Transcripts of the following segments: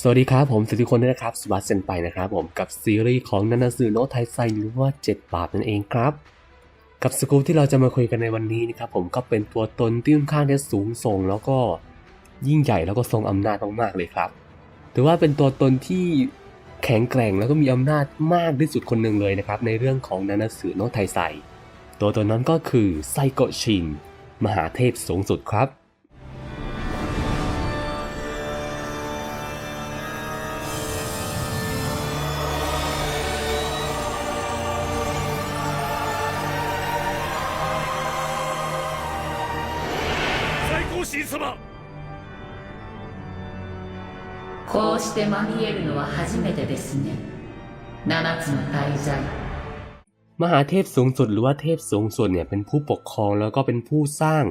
สวัสดีครับผมสุทธิคนด้วยนะครับสวัสดิ์เซนไปนะครับผมกับซีรีส์ของนันนาสือโนตไทไซหรือว่า 7 บาปนั่นเองครับ กับสกู๊ปที่เราจะมาคุยกันในวันนี้นะครับผมก็เป็นตัวตนที่ค่อนข้างจะสูงส่ง แล้วก็ยิ่งใหญ่แล้วก็ทรงอำนาจมากๆเลยครับถือว่าเป็นตัวตนที่แข็งแกร่งแล้วก็มีอำนาจมากที่สุดคนหนึ่งเลยนะครับในเรื่องของนันนาสือโนตไทไซตัวตนนั้นก็คือไซโกชินมหาเทพสูงสุดครับ こうしてまみえるのは初めてですね七つの大罪 มหาเทพสูงสุดหรือว่าเทพสูงสุดเนี่ยเป็นผู้ปกครองแล้วก็เป็นผู้สร้าง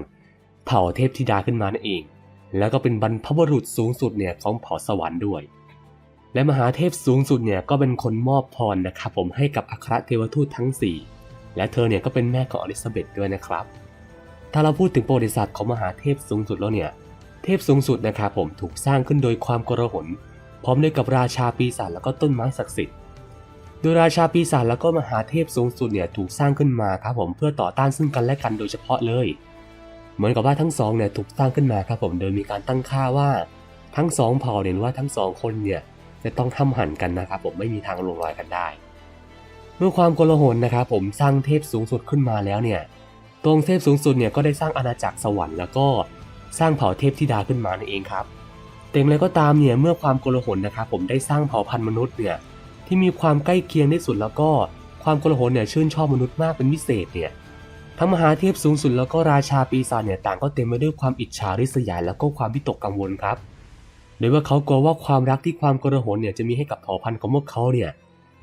เผ่าเทพธิดาขึ้นมานั่นเอง แล้วก็เป็นบรรพบุรุษสูงสุดเนี่ยของเผ่าสวรรค์ด้วย และมหาเทพสูงสุดเนี่ยก็เป็นคนมอบพรนะครับผมให้กับอัครเทวทูตทั้ง 4 และเธอเนี่ยก็เป็นแม่ของอลิซาเบธด้วยนะครับ ถ้าเราพูดถึงประวัติศาสตร์ของมหาเทพสูงสุดแล้วเนี่ย เทพสูงสุดนะครับผมถูกสร้างขึ้นโดยความโกลาหลพร้อมด้วยกับราชาปีศาจแล้วก็ต้นไม้ศักดิ์สิทธิ์โดยราชาปีศาจแล้วก็มหาเทพสูงสุดเนี่ยถูกสร้างขึ้นมาครับผมเพื่อต่อต้านซึ่งกันและกันโดยเฉพาะเลย เหมือนกับว่าทั้งสองเนี่ยถูกสร้างขึ้นมาครับผมโดยมีการตั้งค่าว่าทั้งสองเผ่าเนี่ยว่าทั้งสองคนเนี่ยจะต้องทำหันกันนะครับผมไม่มีทางลงรอยกันได้ เมื่อความโกลาหลนะครับผมสร้างเทพสูงสุดขึ้นมาแล้วเนี่ยตรงเทพสูงสุดเนี่ยก็ได้สร้างอาณาจักรสวรรค์แล้วก็ สร้างเผ่าเทพธิดาขึ้นมานั่นเองครับแต่อย่างไรก็ตามเนี่ยเมื่อความโกลาหลนะครับผมได้สร้างเผ่าพันธุ์มนุษย์เนี่ยที่มีความใกล้เคียงที่สุดแล้วก็ความโกลาหลเนี่ยชื่นชอบมนุษย์มากเป็นพิเศษเนี่ยทั้งมหาเทพสูงสุดแล้วก็ราชาปีศาจเนี่ยต่างก็เต็มไปด้วยความอิจฉาริษยาแล้วก็ความวิตกกังวลครับโดยว่าเขากลัวว่าความรักที่ความโกลาหลเนี่ยจะมีให้กับเผ่าพันธุ์ของพวกเขาเนี่ย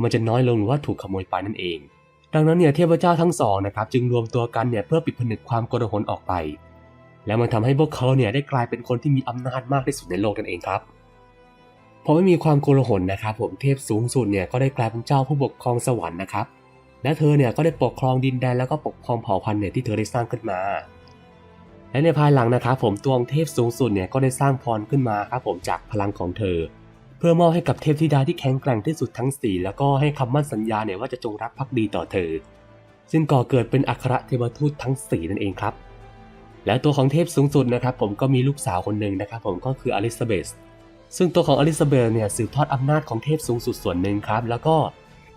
มันจะน้อยลงหรือว่าถูกขโมยไปนั่นเอง ดังนั้นเนี่ยเทพเจ้าทั้งสองนะครับจึงรวมตัวกันเนี่ยเพื่อปิดผนึกความโกลาหลออกไป แล้วมันทำให้พวกเขาเนี่ยได้กลายเป็นคนที่มีอำนาจมากที่สุดในโลกนั่นเองครับพอไม่มีความโกลาหลนะครับผมเทพสูงสุดเนี่ยก็ได้กลายเป็นเจ้าผู้ปกครองสวรรค์นะครับและเธอเนี่ยก็ได้ปกครองดินแดนแล้วก็ปกครองเผ่าพันธุ์เนี่ยที่เธอได้สร้างขึ้นมา และในภายหลังนะครับผมตัวองเทพสูงสุดเนี่ยก็ได้สร้างพรขึ้นมาครับผมจากพลังของเธอ เพื่อมอบให้กับเทพธิดาที่แข็งแกร่งที่สุดทั้งสี่แล้วก็ให้คำมั่นสัญญาเนี่ยว่าจะจงรักภักดีต่อเธอ ซึ่งก่อเกิดเป็นอัครเทวทูตทั้งสี่นั่นเองครับ และตัวของเทพสูงสุดนะครับผมก็มีลูกสาวคนหนึ่งนะครับผมก็คืออลิซาเบธซึ่งตัวของอลิซาเบธเนี่ยสืบทอดอำนาจของเทพสูงสุดส่วนหนึ่งครับ แล้วก็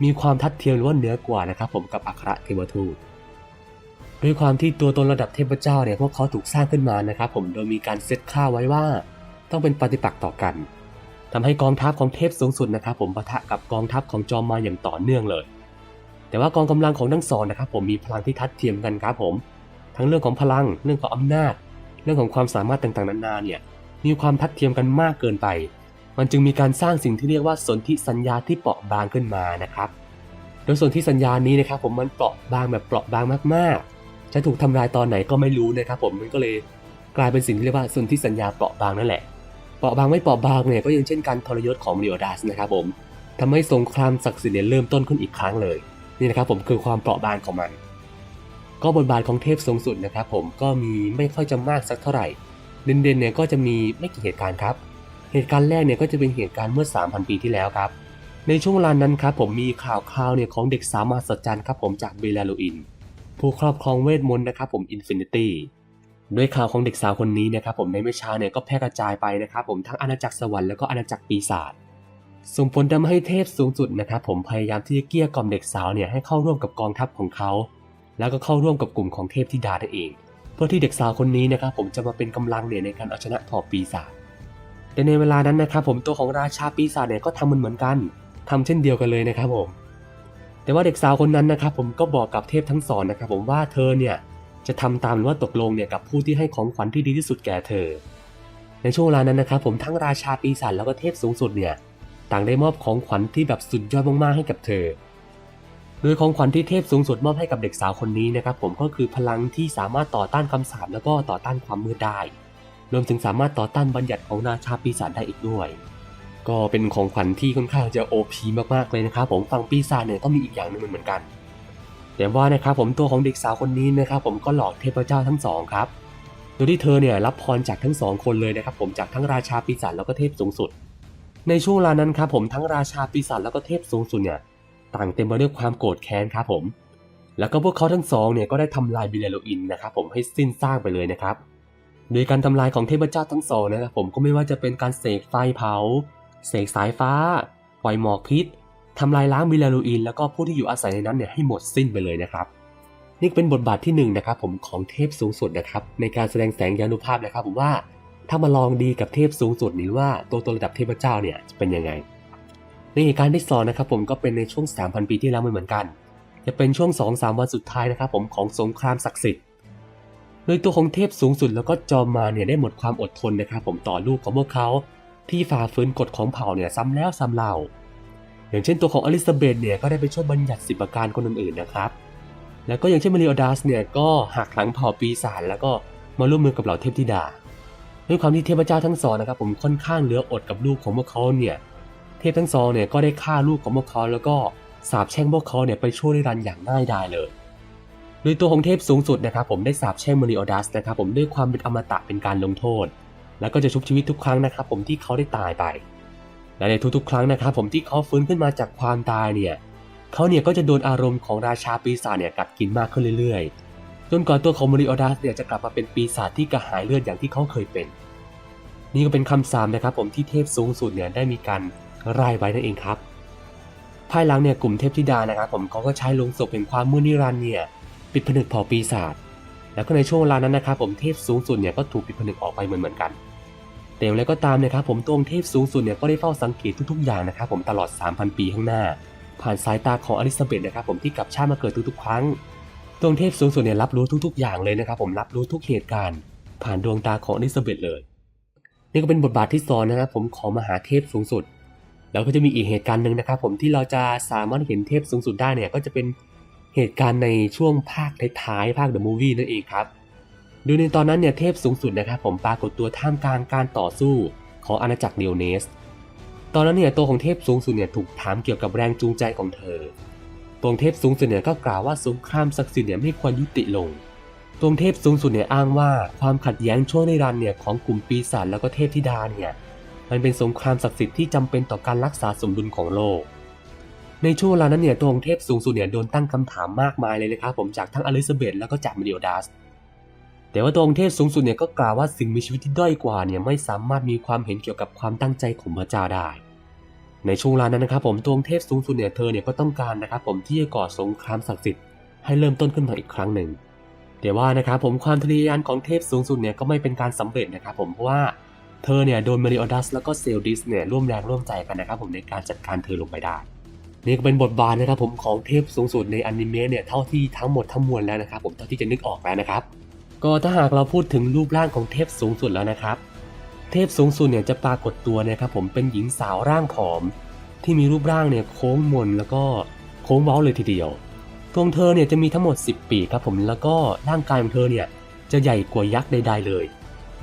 มีความทัดเทียมหรือว่าเหนือกว่านะครับผมกับอัครเทวทูตด้วยความที่ตัวตนระดับเทพเจ้าเนี่ยพวกเขาถูกสร้างขึ้นมานะครับผมโดยมีการเซตค่าไว้ว่า ต้องเป็นปฏิปักษ์ต่อกันทำให้กองทัพของเทพสูงสุดนะครับผมปะทะกับกองทัพของจอมมาอย่างต่อเนื่องเลย แต่ว่ากองกำลังของทั้งสองนะครับผมมีพลังที่ทัดเทียมกันครับผม ทั้งเรื่องของพลัง เรื่องของอำนาจ เรื่องของความสามารถต่างๆนานาเนี่ยมีความทัดเทียมกันมากเกินไป มันจึงมีการสร้างสิ่งที่เรียกว่าสนธิสัญญาที่เปราะบางขึ้นมานะครับ โดยสนธิสัญญานี้นะครับผมมันเปราะบางแบบเปราะบางมากๆ จะถูกทำลายตอนไหนก็ไม่รู้นะครับผมมันก็เลยกลายเป็นสิ่งที่เรียกว่าสนธิสัญญาเปราะบางนั่นแหละ เปราะบางไม่เปราะบางเนี่ยก็ยังเช่นการทรยศของเรียดัสนะครับผมทำให้สงครามศักดิ์สิทธิ์เริ่มต้นขึ้นอีกครั้งเลย นี่นะครับผมคือความเปราะบางของมัน ก็บทบาทของเทพสูงสุดนะครับผมก็มีไม่ค่อยจะมากสักเท่าไหร่ เด่นๆเนี่ยก็จะมีไม่กี่เหตุการณ์ครับ เหตุการณ์แรกเนี่ยก็จะเป็นเหตุการณ์เมื่อ 3,000 ปีที่แล้วครับ ในช่วงเวลานั้นครับผมมีข่าวคราวเนี่ยของเด็กสาวมหัศจรรย์ครับผมจากเบลาลูอิน ผู้ครอบครองเวทมนต์นะครับผมอินฟินิตี้ด้วยข่าวของเด็กสาวคนนี้นะครับผมในไม่ช้าเนี่ยก็แพร่กระจายไปนะครับผมทั้งอาณาจักรสวรรค์แล้วก็อาณาจักรปีศาจส่งผลทำให้เทพสูงสุดนะครับผมพยายามที่จะเกลี้ยกล่อมเด็กสาวเนี่ยให้เข้าร่วมกับกองทัพของเขา แล้วก็เข้าร่วมกับกลุ่มของเทพธิดานั่นเอง เพื่อที่เด็กสาวคนนี้นะครับผมจะมาเป็นกำลังเนี่ยในการเอาชนะเผ่าปีศาจแต่ในเวลานั้นนะครับผมตัวของราชาปีศาจเนี่ยก็ทำมันเหมือนกันทำเช่นเดียวกันเลยนะครับผมแต่ว่าเด็กสาวคนนั้นนะครับผมก็บอกกับเทพทั้งสองนะครับผมว่าเธอเนี่ยจะทำตามหรือว่าตกลงเนี่ยกับผู้ที่ให้ของขวัญที่ดีที่สุดแก่เธอ ในช่วงเวลานั้นนะครับผมทั้งราชาปีศาจแล้วก็เทพสูงสุดเนี่ยต่างได้มอบของขวัญที่แบบสุดยอดมากๆให้กับเธอ โดยของขวัญที่เทพสูงสุดมอบให้กับเด็กสาวคนนี้นะครับผมก็คือพลังที่สามารถต่อต้านคำสาปแล้วก็ต่อต้านความมืดได้ รวมถึงสามารถต่อต้านบัญญัติของราชาปีศาจได้อีกด้วย ก็เป็นของขวัญที่ค่อนข้างจะ OP มากๆเลยนะครับผมฝั่งปีศาจเนี่ยก็มีอีกอย่างหนึงเหมือนกัน แต่ว่านะครับผมตัวของเด็กสาวคนนี้นะครับผมก็หลอกเทพเจ้าทั้งสองครับโดยที่เธอเนี่ยรับพรจากทั้งสองคนเลยนะครับผมจากทั้งราชาปีศาจแล้วก็เทพสูงสุด ในช่วงเวลานั้นครับผมทั้งราชาปีศาจแล้วก็เทพสูงสุดเนี่ย ต่างเต็มไปด้วยความโกรธแค้นครับผม แล้วก็พวกเขาทั้งสองเนี่ยก็ได้ทำลายบิลเลโลอินนะครับผมให้สิ้นซากไปเลยนะครับ โดยการทำลายของเทพเจ้าทั้งสองนะครับผมก็ไม่ว่าจะเป็นการเสกไฟเผา เสกสายฟ้า ปล่อยหมอกพิษทำลายล้างบิลเลโลอิน แล้วก็ผู้ที่อยู่อาศัยในนั้นเนี่ยให้หมดสิ้นไปเลยนะครับ นี่เป็นบทบาทที่หนึ่งนะครับผมของเทพสูงสุดนะครับในการแสดงแสงยานุภาพนะครับผมว่าถ้ามาลองดีกับเทพสูงสุดนี้ว่าตัวตนระดับเทพเจ้าเนี่ยจะเป็นยังไง ในเหตุการณ์ที่สองนะครับผมก็เป็นในช่วง 3,000 ปีที่แล้วเหมือนกัน จะเป็นช่วง 2-3 วันสุดท้ายนะครับผมของสงครามศักดิ์สิทธิ์โดยตัวของเทพสูงสุดแล้วก็จอมมารเนี่ยได้หมดความอดทนนะครับผมต่อลูกของพวกเขาที่ฝ่าฝืนกฎของเผ่าเนี่ยซ้ำแล้วซ้ำเล่า อย่างเช่นตัวของอลิซาเบธเนี่ยก็ได้ไปช่วยบัญญัติสิบประการคนอื่นๆนะครับ แล้วก็อย่างเช่นมาริโอดัสเนี่ยก็หักหลังเผ่าปีศาจแล้วก็มาร่วมมือกับเหล่าเทพธิดา ด้วยความที่เทพเจ้าทั้งสองนะครับผมค่อนข้างเหลืออดกับลูกของพวกเขาเนี่ย พทั้งสองเนี่ยก็ได้ฆ่าลูกของพวกเขาแล้วก็สาปแช่งพวกเขาเนี่ยไปช่วยนิรันดร์อย่างง่ายดายเลย โดยตัวของเทพสูงสุดนะครับผมได้สาปแช่งมริโอดัสนะครับผมด้วยความเป็นอมตะเป็นการลงโทษ แล้วก็จะชุบชีวิตทุกครั้งนะครับผมที่เขาได้ตายไป และในทุกๆ ครั้งนะครับผมที่เขาฟื้นขึ้นมาจากความตายเนี่ยเขาเนี่ยก็จะโดนอารมณ์ของราชาปีศาจเนี่ยกัดกินมากขึ้นเรื่อยๆ จนกว่าตัวของมริโอดัสเนี่ยจะกลับมาเป็นปีศาจที่กระหายเลือดอย่างที่เขาเคยเป็น นี่ก็เป็นคำสามนะครับผมที่เทพสูงสุดเนี่ยได้มีการ รายไว้นั่นเองครับ ภายหลังเนี่ยกลุ่มเทพธิดานะครับผมเขาก็ใช้ลงศพแห่งความมืดนิรันดร์เนี่ยปิดผนึกเผ่าปีศาจแล้วก็ในช่วงเวลานั้นนะครับผมเทพสูงสุดเนี่ยก็ถูกปิดผนึกออกไปเหมือนเหมือนกันแต่อย่างไรก็ตามนะครับผมตัวองค์เทพสูงสุดเนี่ยก็ได้เฝ้าสังเกตทุกๆอย่างนะครับผมตลอด 3,000 ปีข้างหน้า ผ่านสายตาของอลิซาเบธนะครับผมที่กลับชาติมาเกิดทุกๆ ครั้งตัวองเทพสูงสุดเนี่ยรับรู้ทุกๆ อย่างเลยนะครับผมรับรู้ทุกเหตุการณ์ ผ่านดวงตาของอลิซาเบธเลย นี่ก็เป็นบทบาทที่สอนนะครับผมของมหาเทพสูงสุด แล้วก็จะมีอีกเหตุการณ์หนึ่งนะครับ ผมที่เราจะสามารถเห็นเทพสูงสุดได้เนี่ยก็จะเป็นเหตุการณ์ในช่วงภาคท้ายๆภาค The Movie นั่นเองครับโดยในตอนนั้นเนี่ยเทพสูงสุดนะครับผมปรากฏตัวท่ามกลางการต่อสู้ของอาณาจักรเดียวเนส ตอนนั้นเนี่ยตัวของเทพสูงสุดเนี่ยถูกถามเกี่ยวกับแรงจูงใจของเธอตัวของเทพสูงสุดเนี่ยก็กล่าวว่าสงครามศักดิ์สิทธิ์เนี่ยไม่ควรยุติลงตัวของเทพสูงสุดเนี่ยอ้างว่าความขัดแย้งช่วงในรันเนี่ยของกลุ่มปีศาจแล้วก็เทพธิดาเนี่ย มันเป็นสงครามศักดิ์สิทธิ์ที่จำเป็นต่อการรักษาสมดุลของโลก ในช่วงเวลานั้นเนี่ยตัวองเทพสูงสุดเนี่ยโดนตั้งคำถามมากมายเลยนะครับผมจากทั้งอลิซาเบธแล้วก็จากมาริโอดัสแต่ว่าตัวองค์เทพสูงสุดเนี่ยก็กล่าวว่าสิ่งมีชีวิตที่ด้อยกว่าเนี่ยไม่สามารถมีความเห็นเกี่ยวกับความตั้งใจของพระเจ้าได้ ในช่วงเวลานั้นนะครับผมตัวองค์เทพสูงสุดเนี่ยเธอเนี่ยก็ต้องการนะครับผมที่จะก่อสงครามศักดิ์สิทธิ์ให้เริ่มต้นขึ้นมาอีกครั้งหนึ่งแต่ว่านะครับผมความทะเยอทะยานของเทพสูงสุดเนี่ยก็ไม่เป็นการสำเร็จนะครับผมเพราะว่า เธอเนี่ยโดนมาริโอดัสแล้วก็เซลดิสเนี่ยร่วมแรงร่วมใจกันนะครับผมในการจัดการเธอลงไปได้ นี่ก็เป็นบทบาทนะครับผมของเทพสูงสุดในอนิเมะเนี่ยเท่าที่ทั้งหมดทั้งมวลแล้วนะครับผมเท่าที่จะนึกออกแล้วนะครับ ก็ถ้าหากเราพูดถึงรูปร่างของเทพสูงสุดแล้วนะครับ เทพสูงสุดเนี่ยจะปรากฏตัวนะครับผมเป็นหญิงสาวร่างผอม ที่มีรูปร่างเนี่ยโค้งมนแล้วก็โค้งเว้าเลยทีเดียวตัวงเธอเนี่ยจะมีทั้งหมด 10 ปีครับผมแล้วก็ร่างกายของเธอเนี่ยจะใหญ่กว่ายักษ์ใดๆเลย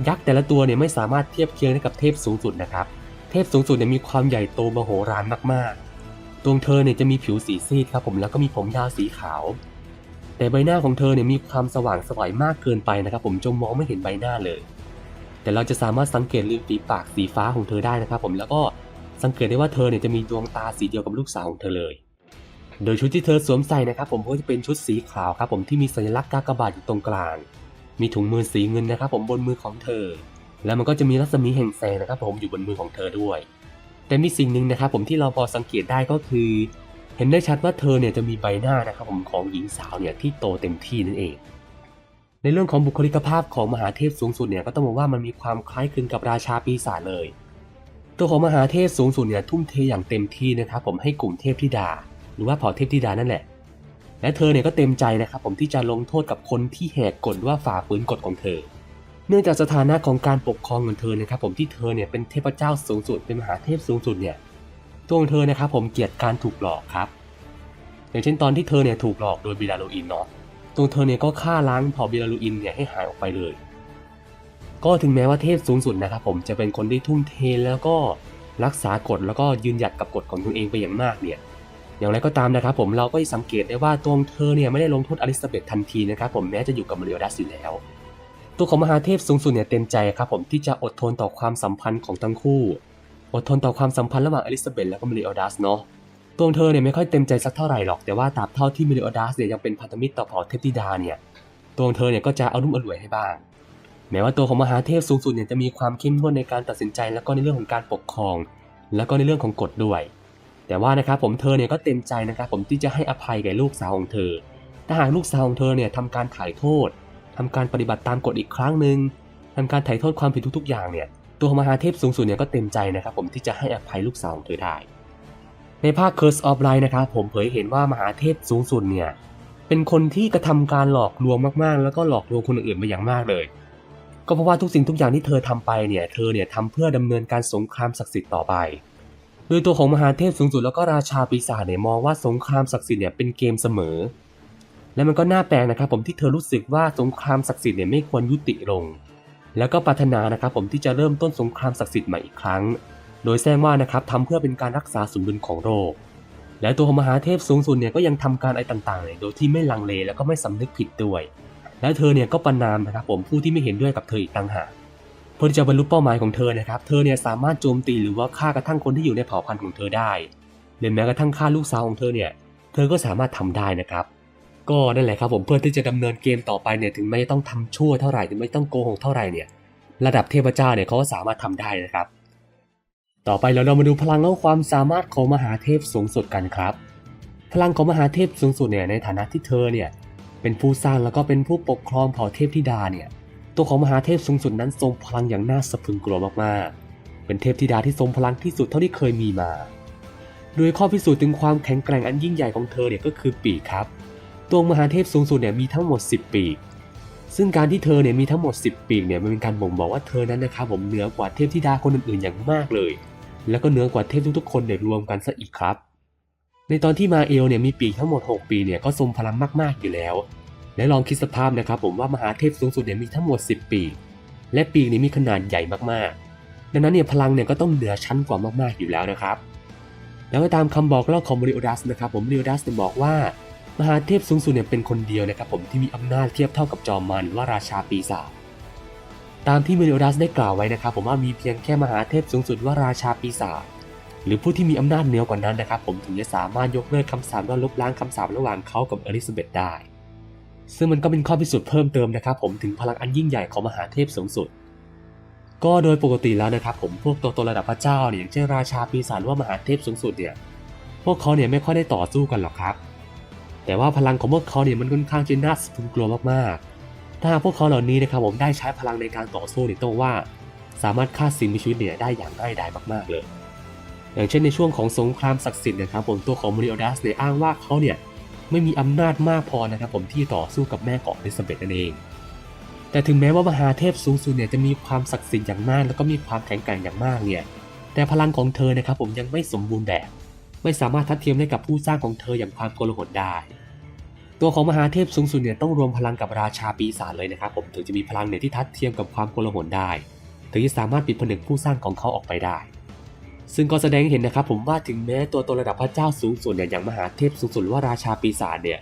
ยักษ์แต่ละตัวเนี่ยไม่สามารถเทียบเคียงได้กับเทพสูงสุดนะครับ เทพสูงสุดเนี่ยมีความใหญ่โตมโหฬารมากๆตัวงเธอเนี่ยจะมีผิวสีซีดครับผมแล้วก็มีผมยาวสีขาว แต่ใบหน้าของเธอเนี่ยมีความสว่างสวยมากเกินไปนะครับ ผมจนมองไม่เห็นใบหน้าเลย แต่เราจะสามารถสังเกตริมฝีปากสีฟ้าของเธอได้นะครับ ผมแล้วก็สังเกตได้ว่าเธอเนี่ยจะมีดวงตาสีเดียวกับลูกสาวของเธอเลย โดยชุดที่เธอสวมใส่นะครับ ผมก็จะเป็นชุดสีขาวครับ ผมที่มีสัญลักษณ์กากบาทอยู่ตรงกลาง มีถุงมือสีเงินนะครับ ผมบนมือของเธอ แล้วมันก็จะมีรัศมีแห่งแสงนะครับ ผมอยู่บนมือของเธอด้วย แต่มีสิ่งหนึ่งนะครับ ผมที่เราพอสังเกตได้ก็คือ เห็นได้ชัดว่าเธอเนี่ยจะมีใบหน้านะครับ ผมของหญิงสาวเนี่ยที่โตเต็มที่นั่นเอง ในเรื่องของบุคลิกภาพของมหาเทพสูงสุดเนี่ยก็ต้องบอกว่ามันมีความคล้ายคลึงกับราชาปีศาจเลย ตัวของมหาเทพสูงสุดเนี่ยทุ่มเทอย่างเต็มที่นะครับ ผมให้กลุ่มเทพธิดา หรือว่าเผ่าเทพธิดานั่นแหละ และเธอเนี่ยก็เต็มใจนะครับผมที่จะลงโทษกับคนที่แหกกฎว่าฝ่าฝืนกฎของเธอ เนื่องจากสถานะของการปกครองของเธอนะครับผมที่เธอเนี่ยเป็นเทพเจ้าสูงสุดเป็นมหาเทพสูงสุดเนี่ยตัวของเธอนะครับผมเกลียดการถูกหลอกครับ อย่างเช่นตอนที่เธอเนี่ยถูกหลอกโดยบิลาโลอินเนาะตัวเธอเนี่ยก็ฆ่าล้างเผ่าบิลาโลอินเนี่ยให้หายออกไปเลย ก็ถึงแม้ว่าเทพสูงสุดนะครับผมจะเป็นคนที่ทุ่มเทแล้วก็รักษากฎแล้วก็ยืนหยัดกับกฎของตนเองไปอย่างมากเนี่ย อย่างไรก็ตามนะครับผมเราก็สังเกตได้ว่าตัวเธอเนี่ยไม่ได้ลงโทษอลิซาเบธทันทีนะครับผมแม้จะอยู่กับมาริโอดัสอยู่แล้ว ตัวของมหาเทพสูงสุดเนี่ยเต็มใจครับผมที่จะอดทนต่อความสัมพันธ์ของทั้งคู่ อดทนต่อความสัมพันธ์ระหว่างอลิซาเบธและก็เมลิโอดัสเนาะตัวเธอเนี่ยไม่ค่อยเต็มใจสักเท่าไหร่หรอกแต่ว่าตราบเท่าที่เมลิโอดัสเนี่ยยังเป็นพันธมิตรต่อเผ่าเทพธิดาเนี่ยตัวเธอเนี่ยก็จะเอารุ่มอร่วยให้บ้าง แม้ว่าตัวของมหาเทพสูงสุดเนี่ยจะมีความเข้มงวดในการตัดสินใจ แล้วก็ในเรื่องของการปกครอง แล้วก็ในเรื่องของกฎด้วย แต่ว่านะครับผมเธอเนี่ยก็เต็มใจนะครับผมที่จะให้อภัยแก่ลูกสาวของเธอ ถ้าหากลูกสาวของเธอเนี่ยทำการถ่ายโทษทำการปฏิบัติตามกฎอีกครั้งหนึ่งทำการถ่ายโทษความผิดทุกๆ อย่างเนี่ยตัวมหาเทพสูงสุดเนี่ยก็เต็มใจนะครับผมที่จะให้อภัยลูกสาวของเธอได้ ในภาค Curse of Light นะครับผมเผยเห็นว่ามหาเทพสูงสุดเนี่ยเป็นคนที่กระทำการหลอกลวงมากๆ แล้วก็หลอกลวงคนอื่นมาอย่างมากเลย ก็เพราะว่าทุกสิ่งทุกอย่างที่เธอทำไปเนี่ยเธอเนี่ยทำเพื่อดำเนินการสงครามศักดิ์สิทธิ์ต่อไป โดยตัวของมหาเทพสูงสุดแล้วก็ราชาปีศาจเนี่ยมองว่าสงครามศักดิ์สิทธิ์เนี่ยเป็นเกมเสมอ และมันก็น่าแปลกนะครับผมที่เธอรู้สึกว่าสงครามศักดิ์สิทธิ์เนี่ยไม่ควรยุติลง แล้วก็ปรารถนานะครับผมที่จะเริ่มต้นสงครามศักดิ์สิทธิ์ใหม่อีกครั้ง โดยแจ้งว่านะครับทำเพื่อเป็นการรักษาสมดุลของโลกและตัวของมหาเทพสูงสุดเนี่ยก็ยังทำการอะไรต่างๆเนี่ยโดยที่ไม่ลังเลแล้วก็ไม่สำนึกผิดด้วย และเธอเนี่ยก็ประนามนะครับผมผู้ที่ไม่เห็นด้วยกับเธออีกต่างหาก พื่อที่จะบรรลุเป้าหมายของเธอนะครับ เธอเนี่ยสามารถโจมตีหรือว่าฆ่ากระทั่งคนที่อยู่ในเผ่าพันธุ์ของเธอได้หรือแม้กระทั่งฆ่าลูกสาวของเธอเนี่ย เธอก็สามารถทำได้นะครับ ก็นั่นแหละครับผมเพื่อที่จะดำเนินเกมต่อไปเนี่ยถึงไม่ต้องทำชั่วเท่าไหร่ถึงไม่ต้องโกหกเท่าไหร่เนี่ย ระดับเทพเจ้าเนี่ยเขาก็สามารถทำได้นะครับ ต่อไปเราเรามาดูพลังและความสามารถของมหาเทพสูงสุดกันครับ พลังของมหาเทพสูงสุดเนี่ยในฐานะที่เธอเนี่ยเป็นผู้สร้างแล้วก็เป็นผู้ปกครองเผ่าเทพธิดาเนี่ย ตัวของมหาเทพสูงสุดนั้นทรงพลังอย่างน่าสะพรึงกลัวมากๆ เป็นเทพธิดาที่ทรงพลังที่สุดเท่าที่เคยมีมา โดยข้อพิสูจน์ถึงความแข็งแกร่งอันยิ่งใหญ่ของเธอเนี่ยก็คือปีกครับ ตัวมหาเทพสูงสุดเนี่ยมีทั้งหมด 10 ปีก ซึ่งการที่เธอเนี่ยมีทั้งหมด 10 ปีกเนี่ยมันเป็นการบ่งบอกว่าเธอนั้นนะครับผมเหนือกว่าเทพธิดาคนอื่นๆอย่างมากเลย แล้วก็เหนือกว่าเทพทุกๆ คนเนี่ยรวมกันซะอีกครับ ในตอนที่มาเอลเนี่ยมีปีกทั้งหมด 6 ปีเนี่ยก็ทรงพลังมากๆอยู่แล้ว และลองคิดสภาพนะครับผมว่ามหาเทพสูงสุดเนี่ยมีทั้งหมด 10 ปีกและปีกนี้มีขนาดใหญ่มากๆ ดังนั้นเนี่ยพลังเนี่ยก็ต้องเหนือชั้นกว่ามากๆอยู่แล้วนะครับ แล้วก็ตามคำบอกเล่าของมริโอดัสนะครับผมมริโอดัสเนี่ยบอกว่ามหาเทพสูงสุดเนี่ยเป็นคนเดียวนะครับผมที่มีอำนาจเทียบเท่ากับจอมมารหรือว่าราชาปีศาจตามที่เมริโอดัสได้กล่าวไว้นะครับ ผมว่ามีเพียงแค่มหาเทพสูงสุดว่าราชาปีศาจหรือผู้ที่มีอำนาจเหนือกว่านั้นนะครับ ผมถึงจะสามารถยกเลิกคำสาปและลบล้างคำสาประหว่างเขากับอลิซาเบธได้ ซึ่งมันก็เป็นข้อพิสูจน์เพิ่มเติมนะครับผมถึงพลังอันยิ่งใหญ่ของมหาเทพสูงสุด ก็โดยปกติแล้วนะครับผมพวกตัวตนระดับพระเจ้าเนี่ยอย่างเช่นราชาปีศาจว่ามหาเทพสูงสุดเนี่ยพวกเขาเนี่ยไม่ค่อยได้ต่อสู้กันหรอกครับ แต่ว่าพลังของพวกเขาเนี่ยมันค่อนข้างจะน่าสะพรึงกลัวมากๆ ถ้าพวกเขาเหล่านี้นะครับผมได้ใช้พลังในการต่อสู้เนี่ยต้องว่า สามารถฆ่าสิ่งมีชีวิตเนี่ยได้อย่างง่ายดายมากๆเลย อย่างเช่นในช่วงของสงครามศักดิ์สิทธิ์นะครับผมตัวของมริโอดัสเนี่ยอ้างว่าเขาเนี่ย ไม่มีอำนาจมากพอนะครับผมที่ต่อสู้กับแม่ของอลิซาเบธนั่นเอง แต่ถึงแม้ว่ามหาเทพสูงสุดเนี่ยจะมีความศักดิ์สิทธิ์อย่างมาก แล้วก็มีความแข็งแกร่งอย่างมากเนี่ยแต่พลังของเธอนะครับผมยังไม่สมบูรณ์แบบ ไม่สามารถทัดเทียมได้กับผู้สร้างของเธออย่างความโกลาหลได้ ตัวของมหาเทพสูงสุดเนี่ยต้องรวมพลังกับราชาปีศาจเลยนะครับผมถึงจะมีพลังเนี่ยที่ทัดเทียมกับความโกลาหลได้ ถึงจะสามารถปิดผนึกผู้สร้างของเขาออกไปได้ ซึ่งก็แสดงให้เห็นนะครับผมว่าถึงแม้ตัวตนระดับพระเจ้าสูงสุดเนี่ยอย่างมหาเทพสูงสุดหรือว่าราชาปีศาจเนี่ย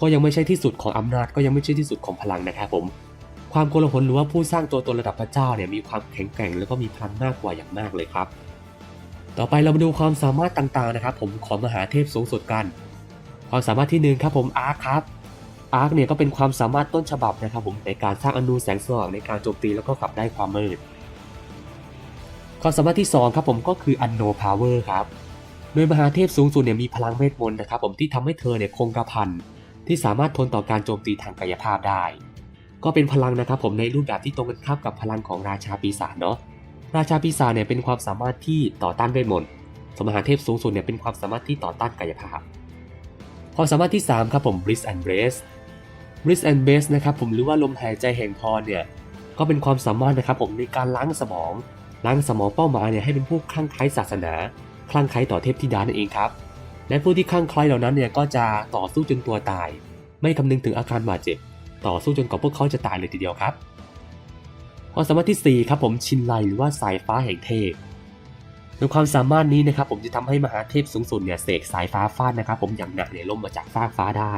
ก็ยังไม่ใช่ที่สุดของอำนาจก็ยังไม่ใช่ที่สุดของพลังนะครับผม ความโกลาหลหรือว่าผู้สร้างตัวตนระดับพระเจ้าเนี่ยมีความแข็งแกร่งแล้วก็มีพลังมากกว่าอย่างมากเลยครับ ต่อไปเรามาดูความสามารถต่างๆนะครับผมของมหาเทพสูงสุดกัน ความสามารถที่หนึ่งครับผมอาร์คครับอาร์คเนี่ยก็เป็นความสามารถต้นฉบับนะครับผมในการสร้างอนูแสงสว่างในการโจมตีแล้วก็ขับได้ความมืด ความสามารถที่ 2 ครับผมก็คือ Unkno Power ครับ โดยมหาเทพสูงสุดเนี่ยมีพลังเวทมนต์นะครับผมที่ทำให้เธอเนี่ยคงกระพันที่สามารถทนต่อการโจมตีทางกายภาพได้ ก็เป็นพลังนะครับผมในรูปแบบที่ตรงกันข้ามกับพลังของราชาปีศาจเนาะ ราชาปีศาจเนี่ยเป็นความสามารถที่ต่อต้านเวทมนต์สมหาเทพสูงสุดเนี่ยเป็นความสามารถที่ต่อต้านกายภาพ ความสามารถที่ 3 ครับผม Bliss and Brace Bliss and Brace นะครับผมหรือว่าลมหายใจแห่งพรเนี่ยก็เป็นความสามารถนะครับผมในการล้างสมอง ล้างสมองเป้าหมายเนี่ยให้เป็นผู้คลั่งไคล้ศาสนา คลั่งไคล้ต่อเทพธิดานั่นเองครับ และผู้ที่คลั่งไคล้เหล่านั้นเนี่ยก็จะต่อสู้จนตัวตาย ไม่คำนึงถึงอาการบาดเจ็บ ต่อสู้จนกว่าพวกเขาจะตายเลยทีเดียวครับความสามารถที่4ครับผมชินไลหรือว่าสายฟ้าแห่งเทพโดยความสามารถนี้นะครับผมจะทำให้มหาเทพสูงสุดเนี่ยเสกสายฟ้าฟาดนะครับผมอย่างหนักเนี่ยล่มมาจากฟากฟ้าได้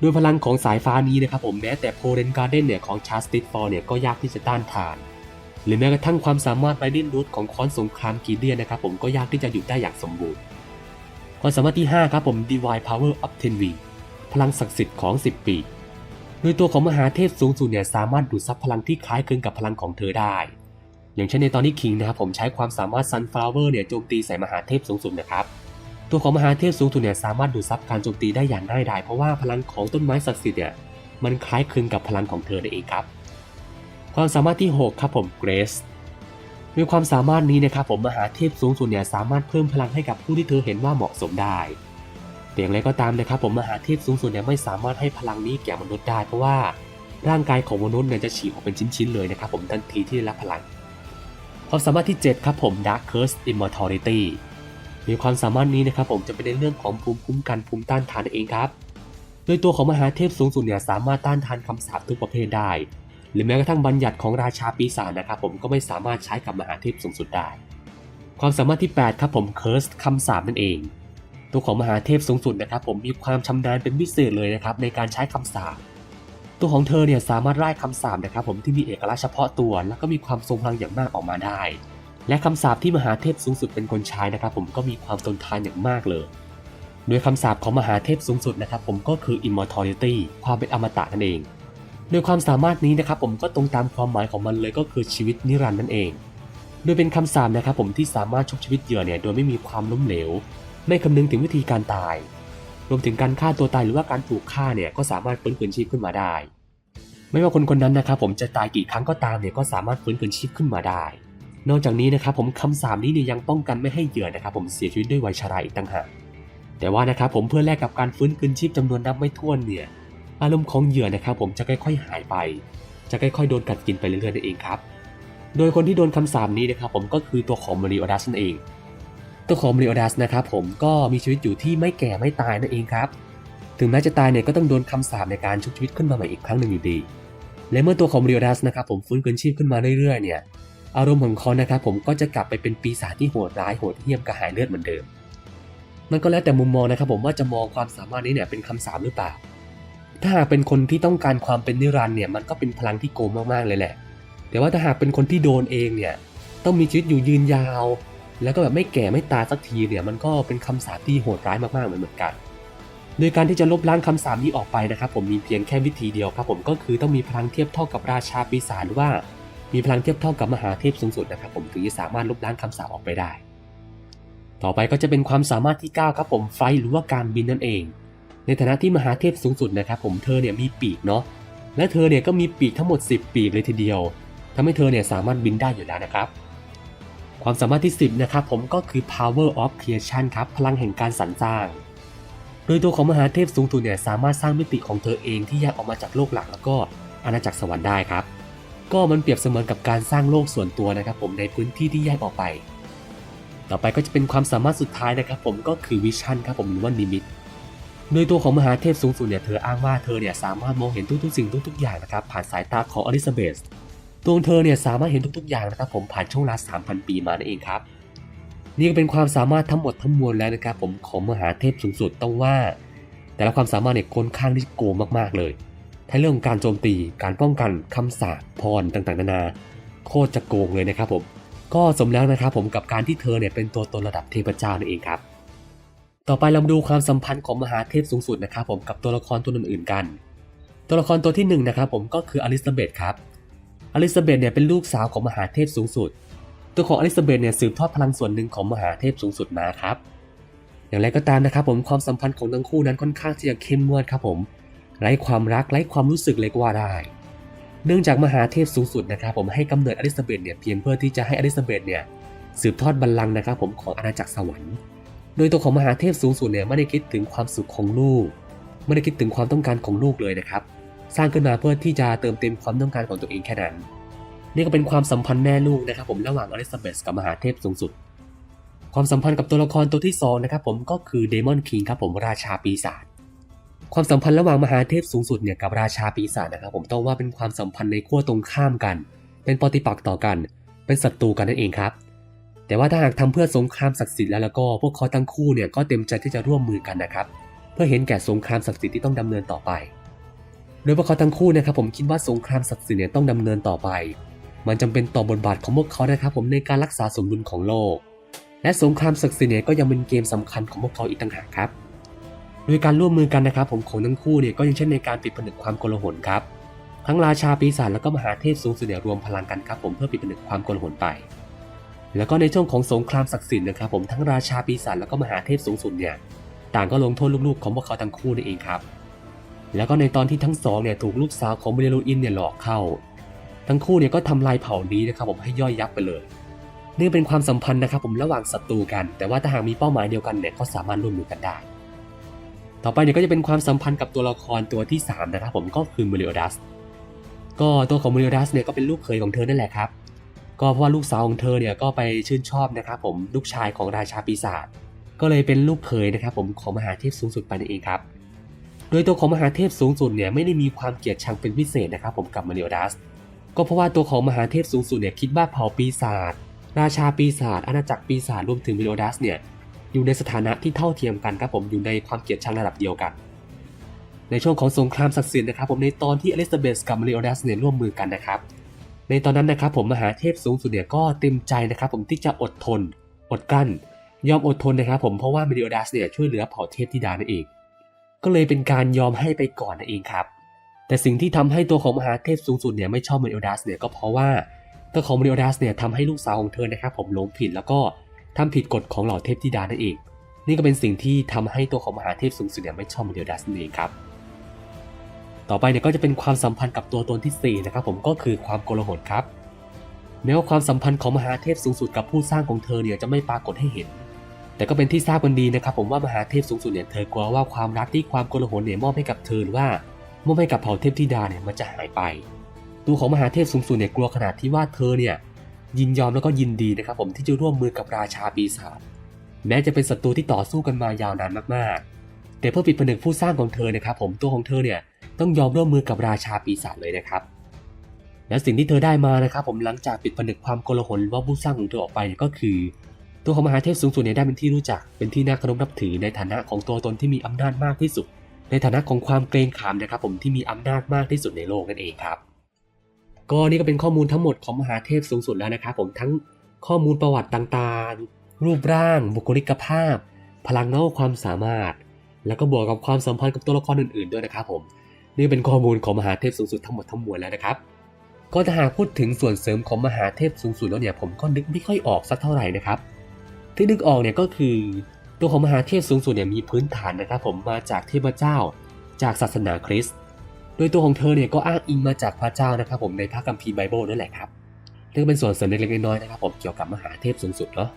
ด้วยพลังของสายฟ้านี้นะครับผมแม้แต่โพเรนการ์เดนเนี่ยของชาร์สติฟฟอร์เนี่ยก็ยากที่จะต้านทาน หรือแม้กระทั่งความสามารถไรเดนรูทของค้อนสงครามกีเดียนนะครับผมก็ยากที่จะหยุดได้อย่างสมบูรณ์ ความสามารถที่ 5 ครับผม Divine Power of Tenvi พลังศักดิ์สิทธิ์ของ 10 ปี โดยตัวของมหาเทพสูงสุดเนี่ยสามารถดูดซับพลังที่คล้ายคลึงกับพลังของเธอได้ อย่างเช่นในตอนที่คิงนะครับผมใช้ความสามารถ Sunflower เนี่ยโจมตีใส่มหาเทพสูงสุดนะครับ ตัวของมหาเทพสูงสุดเนี่ยสามารถดูดซับการโจมตีได้อย่างง่ายดายเพราะว่าพลังของต้นไม้ศักดิ์สิทธิ์เนี่ยมันคล้ายคลึงกับพลังของเธอเองครับ ความสามารถที่ 6 ครับผม Grace ด้วยความสามารถนี้นะครับผมมหาเทพสูงสุดเนี่ยสามารถเพิ่มพลังให้กับผู้ที่เธอเห็นว่าเหมาะสมได้แต่อย่างไรก็ตามนะครับผมมหาเทพสูงสุดเนี่ยไม่สามารถให้พลังนี้แก่มนุษย์ได้ เพราะว่าร่างกายของมนุษย์เนี่ยจะฉีกออกเป็นชิ้นๆเลยนะครับผมทันทีที่ได้รับพลัง ความสามารถที่ 7 ครับผม Dark Curse Immortality มีความสามารถนี้นะครับผมจะเป็นในเรื่องของภูมิคุ้มกันภูมิต้านทานนั่นเองครับ โดยตัวของมหาเทพสูงสุดเนี่ยสามารถต้านทานคำสาปทุกประเภทได้ หรือแม้กระทั่งบัญญัติของราชาปีศาจนะครับผมก็ไม่สามารถใช้กับมหาเทพสูงสุดได้ ความสามารถที่ 8 ครับผม Curse คำสาปนั่นเอง ตัวของมหาเทพสูงสุดนะครับผมมีความชำนาญเป็นพิเศษเลยนะครับในการใช้คำสาปตัวของเธอเนี่ยสามารถไล่คำสาปนะครับผมที่มีเอกลักษณ์เฉพาะตัว แล้วก็มีความทรงพลังอย่างมากออกมาได้ และคำสาปที่มหาเทพสูงสุดเป็นคนใช้นะครับผมก็มีความทนทานอย่างมากเลยโดยคำสาปของมหาเทพสูงสุดนะครับผมก็คือ immortality ความเป็นอมตะนั่นเอง โดยความสามารถนี้นะครับผมก็ตรงตามความหมายของมันเลยก็คือชีวิตนิรันดร์นั่นเอง โดยเป็นคำสาปนะครับผมที่สามารถชุบชีวิตเหยื่อเนี่ยโดยไม่มีความล้มเหลว ไม่คำนึงถึงวิธีการตาย รวมถึงการฆ่าตัวตายหรือว่าการถูกฆ่าเนี่ยก็สามารถฟื้นคืนชีพขึ้นมาได้ ไม่ว่าคนคนนั้นนะครับผมจะตายกี่ครั้งก็ตามเนี่ยก็สามารถฟื้นคืนชีพขึ้นมาได้ นอกจากนี้นะครับผมคำสาปนี้เนี่ยยังป้องกันไม่ให้เหยื่อนะครับผมเสียชีวิตด้วยวัยชราอีกต่างหากแต่ว่านะครับผมเพื่อแลกกับการฟื้นคืนชีพจำนวนนับไม่ถ้วนเนี่ย อารมณ์ของเหยื่อนะครับผมจะค่อยๆหายไป จะค่อยๆโดนกัดกินไปเรื่อยๆนั่นเองครับ โดยคนที่โดนคำสาปนี้นะครับผมก็คือตัวของมาริโอดัสนั่นเอง ตัวของมาริโอดัสนะครับผมก็มีชีวิตอยู่ที่ไม่แก่ไม่ตายนั่นเองครับ ถึงแม้จะตายเนี่ยก็ต้องโดนคำสาปในการชุบชีวิตขึ้นมาใหม่อีกครั้งหนึ่งอยู่ดี และเมื่อตัวของมาริโอดัสนะครับผมฟื้นคืนชีพขึ้นมาเรื่อยๆเนี่ยอารมณ์ของเขานะครับผมก็จะกลับไปเป็นปีศาจที่โหดร้ายโหดเหี้ยมกระหายเลือดเหมือนเดิม มันก็แล้วแต่มุมมองนะครับผมว่าจะมองความสามารถนี้เนี่ยเป็นคำสาปหรือเปล่า ถ้าหากเป็นคนที่ต้องการความเป็นนิรันดร์เนี่ยมันก็เป็นพลังที่โกงมากๆเลยแหละ แต่ว่าถ้าหากเป็นคนที่โดนเองเนี่ยต้องมีชีวิตอยู่ยืนยาว แล้วก็แบบไม่แก่ไม่ตายสักทีเนี่ยมันก็เป็นคำสาปที่โหดร้ายมากๆเหมือนเหมือนกัน โดยการที่จะลบล้างคำสาปนี้ออกไปนะครับผมมีเพียงแค่วิธีเดียวครับผมก็คือต้องมีพลังเทียบเท่ากับราชาปีศาจหรือว่า มีพลังเทียบเท่ากับมหาเทพสูงสุดนะครับผมถึงจะสามารถลบล้างคำสาปออกไปได้ ต่อไปก็จะเป็นความสามารถที่ 9 ครับผมไฟหรือว่าการบินนั่นเอง ในฐานะที่มหาเทพสูงสุดนะครับผมเธอเนี่ยมีปีกเนาะและเธอเนี่ยก็มีปีกทั้งหมด 10 ปีกเลยทีเดียวทำให้เธอเนี่ยสามารถบินได้อยู่แล้วนะครับ ความสามารถที่ 10นะครับผมก็คือ power of creation ครับพลังแห่งการสรรสร้าง โดยตัวของมหาเทพสูงสุดเนี่ยสามารถสร้างมิติของเธอเองที่แยกออกมาจากโลกหลักแล้วก็อาณาจักรสวรรค์ได้ครับ ก็มันเปรียบเสมือนกับการสร้างโลกส่วนตัวนะครับ ผมในพื้นที่ที่แยกออกไป ต่อไปก็จะเป็นความสามารถสุดท้ายนะครับ ผมก็คือวิชั่นครับผมหรือว่านิมิต โดยตัวของมหาเทพสูงสุดเนี่ยเธออ้างว่าเธอเนี่ยสามารถมองเห็นทุกๆสิ่งทุกๆอย่างนะครับผ่านสายตาของอลิซาเบธตัวเธอเนี่ยสามารถเห็นทุกๆอย่างนะครับผมผ่านช่วงเวลา3,000 ปีมานั่นเองครับ นี่ก็เป็นความสามารถทั้งหมดทั้งมวลแล้วนะครับผมของมหาเทพสูงสุดต้องว่า แต่ละความสามารถเนี่ยค่อนข้างที่โกงมากๆเลยทั้งเรื่องของการโจมตีการป้องกันคำสาปพรต่างๆ นานาโคตรจะโกงเลยนะครับผมก็สมแล้วนะครับผมกับการที่เธอเนี่ยเป็นตัวตนระดับเทพเจ้านั่นเองครับ ต่อไปเรามาดูความสัมพันธ์ของมหาเทพสูงสุดนะครับผมกับตัวละครตัวอื่นๆกัน ตัวละครตัวที่หนึ่งนะครับผมก็คืออลิซาเบธครับอลิซาเบธเนี่ยเป็นลูกสาวของมหาเทพสูงสุด ตัวของอลิซาเบธเนี่ยสืบทอดพลังส่วนหนึ่งของมหาเทพสูงสุดมาครับ อย่างไรก็ตามนะครับผมความสัมพันธ์ของทั้งคู่นั้นค่อนข้างที่จะเข้มงวดครับผมไร้ความรักไร้ความรู้สึกเลยก็ว่าได้ เนื่องจากมหาเทพสูงสุดนะครับผมให้กำเนิดอลิซาเบธเนี่ยเพียงเพื่อที่จะให้อลิซาเบธเนี่ยสืบทอดบัลลังก์นะครับผมของอาณาจักรสวรรค์ โดยตัวของมหาเทพสูงสุดเนี่ยไม่ได้คิดถึงความสุขของลูก ไม่ได้คิดถึงความต้องการของลูกเลยนะครับ สร้างขึ้นมาเพื่อที่จะเติมเต็มความต้องการของตัวเองแค่นั้น นี่ก็เป็นความสัมพันธ์แม่ลูกนะครับ ผมระหว่างอลิซาเบธกับมหาเทพสูงสุด ความสัมพันธ์กับตัวละครตัวที่สองนะครับผมก็คือเดมอนคิงครับผมราชาปีศาจความสัมพันธ์ระหว่างมหาเทพสูงสุดเนี่ยกับราชาปีศาจนะครับ ผมต้องว่าเป็นความสัมพันธ์ในขั้วตรงข้ามกัน เป็นปฏิปักษ์ต่อกัน เป็นศัตรูกันนั่นเองครับ แต่ว่าถ้าหากทำเพื่อสงครามศักดิ์สิทธิ์แล้วแล้วก็พวกเขาทั้งคู่เนี่ยก็เต็มใจที่จะร่วมมือกันนะครับ เพื่อเห็นแก่สงครามศักดิ์สิทธิ์ที่ต้องดำเนินต่อไป โดยพวกเขาทั้งคู่นะครับผมคิดว่าสงครามศักดิ์สิทธิ์เนี่ยต้องดำเนินต่อไป มันจำเป็นต่อบทบาทของพวกเขานะครับผมในการรักษาสมดุลของโลก และสงครามศึกดิ์สิทธิ์เนี่ยก็ยังเป็นเกมสำคัญของพวกเขาอีกต่างหากครับ โดยการร่วมมือกันนะครับผมของทั้งคู่เนี่ยก็ยังเช่นในการปิดผนึกความโกลาหลครับทั้งราชาปีศาจแล้วก็มหาเทพสูงสุดเนี่ยรวมพลังกันครับผมเพื่อปิดผนึกความโกลาหลไป แล้วก็ในช่วงของสงครามศักดิ์สิทธิ์นะครับผมทั้งราชาปีศาจแล้วก็มหาเทพสูงสุดเนี่ยต่างก็ลงโทษลูกๆของพวกเขาทั้งคู่นั่นเองครับ แล้วก็ในตอนที่ทั้งสองเนี่ยถูกลูกสาวของเบลูอินเนี่ยหลอกเข้า ทั้งคู่เนี่ยก็ทำลายเผ่านี้นะครับผมให้ย่อยยับไปเลยนี่เป็นความสัมพันธ์นะครับผมระหว่างศัตรูกัน แต่ว่าถ้าหากมีเป้าหมายเดียวกันเนี่ยก็สามารถร่วมมือกันได้ ต่อไปเนี่ยก็จะเป็นความสัมพันธ์กับตัวละครตัวที่สามนะครับผมก็คือเมลิโอดัสก็ตัวของเมลิโอดัสเนี่ยก็เป็นลูกเขยของเธอนั่นแหละครับ ก็เพราะว่าลูกสาวของเธอเนี่ยก็ไปชื่นชอบนะครับผมลูกชายของราชาปีศาจก็เลยเป็นลูกเขยนะครับผมของมหาเทพสูงสุดไปนั่นเองครับโดยตัวของมหาเทพสูงสุดเนี่ยไม่ได้มีความเกลียดชังเป็นพิเศษนะครับผมกับมาริโอดัสก็เพราะว่าตัวของมหาเทพสูงสุดเนี่ยคิดว่าเผ่าปีศาจราชาปีศาจอาณาจักรปีศาจรวมถึงมาริโอดัสเนี่ยอยู่ในสถานะที่เท่าเทียมกันครับผมอยู่ในความเกลียดชังระดับเดียวกัน ในช่วงของสงครามศักดิ์สิทธิ์นะครับผมในตอนที่อลิซาเบธกับมาริโอดัสเนี่ยร่วมมือกันนะครับ ในตอนนั้นนะครับผมมหาเทพสูงสุดเนี่ยก็เต็มใจนะครับผมที่จะอดทน อดกั้น ยอมอดทนนะครับผมเพราะว่าเมดิโอดัสเนี่ยช่วยเหลือเผ่าเทพธิดานั่นเอง ก็เลยเป็นการยอมให้ไปก่อนนั่นเองครับ แต่สิ่งที่ทำให้ตัวของมหาเทพสูงสุดเนี่ยไม่ชอบเมดิโอดัสเนี่ยก็เพราะว่าตัวของเมดิโอดัสเนี่ยทำให้ลูกสาวของเธอนะครับผมหลงผิดแล้วก็ทำผิดกฎของเหล่าเทพธิดานั่นเอง นี่ก็เป็นสิ่งที่ทำให้ตัวของมหาเทพสูงสุดเนี่ยไม่ชอบเมดิโอดัสนั่นเองครับ ต่อไปเนี่ยก็จะเป็นความสัมพันธ์กับตัวตนที่สี่นะครับผมก็คือความโกลาหลครับ แม้ว่าความสัมพันธ์ของมหาเทพสูงสุดกับผู้สร้างของเธอเนี่ยจะไม่ปรากฏให้เห็น แต่ก็เป็นที่ทราบกันดีนะครับ ผมว่ามหาเทพสูงสุดเนี่ยเธอกลัวว่าความรักที่ความโกลาหลเนี่ยมอบให้กับเธอหรือว่ามอบให้กับเผ่าเทพธิดาเนี่ยมันจะหายไป ตัวของมหาเทพสูงสุดเนี่ยกลัวขนาดที่ว่าเธอเนี่ยยินยอมแล้วก็ยินดีนะครับ ผมที่จะร่วมมือกับราชาปีศาจแม้จะเป็นศัตรูที่ต่อสู้กันมายาวนานมากๆ แต่เพื่อปิดผนึกผู้สร้างของเธอนะครับ ผมตัวของเธอเนี่ย ต้องยอมร่วมมือกับราชาปีศาจเลยนะครับ และสิ่งที่เธอได้มานะครับ ผมหลังจากปิดผนึกความโกลาหลว่าผู้สร้างของเธอออกไปก็คือ ตัวของมหาเทพสูงสุดเนี่ยได้เป็นที่รู้จัก เป็นที่น่าเคารพนับถือในฐานะของตัวตนที่มีอำนาจมากที่สุด ในฐานะของความเกรงขามนะครับ ผมที่มีอำนาจมากที่สุดในโลกนั่นเองครับก็นี่ก็เป็นข้อมูลทั้งหมดของมหาเทพสูงสุดแล้วนะครับ ผมทั้งข้อมูลประวัติต่างๆ รูปร่าง บุคลิกภาพ พลังเงาความสามารถ แล้วก็บวกกับความสัมพันธ์กับตัวละครอื่นๆด้วยนะครับผม นี่เป็นข้อมูลของมหาเทพสูงสุดทั้งหมดทั้งมวลแล้วนะครับก็ถ้าหากพูดถึงส่วนเสริมของมหาเทพสูงสุดแล้วเนี่ยผมก็นึกไม่ค่อยออกสักเท่าไหร่นะครับ ที่นึกออกเนี่ยก็คือตัวของมหาเทพสูงสุดเนี่ยมีพื้นฐานนะครับผมมาจากเทพเจ้า จากศาสนาคริสต์โดยตัวของเธอเนี่ยก็อ้างอิงมาจากพระเจ้านะครับผมในพระคัมภีร์ไบเบิลนั่นแหละครับนี่ก็เป็นส่วนเสริมเล็กๆน้อยๆนะครับผมเกี่ยวกับมหาเทพสูงสุดเนาะ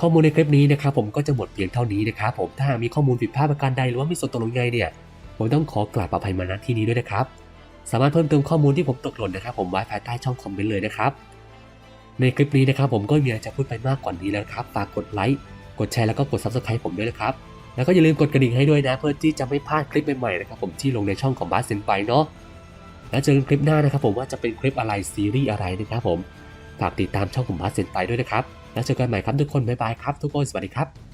ข้อมูลในคลิปนี้นะครับผมก็จะหมดเพียงเท่านี้นะครับผมถ้าหากมีข้อมูลผิดพลาดประการใดหรือว่ามีส่วนตกลงไงเนี่ย ผมต้องขอกราบอภัยมาณที่นี้ด้วยนะครับ สามารถเพิ่มเติมข้อมูลที่ผมตกหล่นนะครับ ผมไว้ภายใต้ช่องคอมเมนต์เลยนะครับ ในคลิปนี้นะครับผมก็มีอะไรจะพูดไปมากกว่านี้แล้วครับ ฝากกดไลค์ กดแชร์แล้วก็กด subscribe ผมด้วยนะครับ แล้วก็อย่าลืมกดกระดิ่งให้ด้วยนะ เพื่อที่จะไม่พลาดคลิปใหม่ๆนะครับผมที่ลงในช่องของบาสเซนไปเนาะ แล้วเจอกันคลิปหน้านะครับผมว่าจะเป็นคลิปอะไรซีรีส์อะไรนะครับผม ฝากติดตามช่องของบาสเซนไปด้วยนะครับ แล้วเจอกันใหม่ครับทุกคน บ๊ายบายครับทุกคน สวัสดีครับ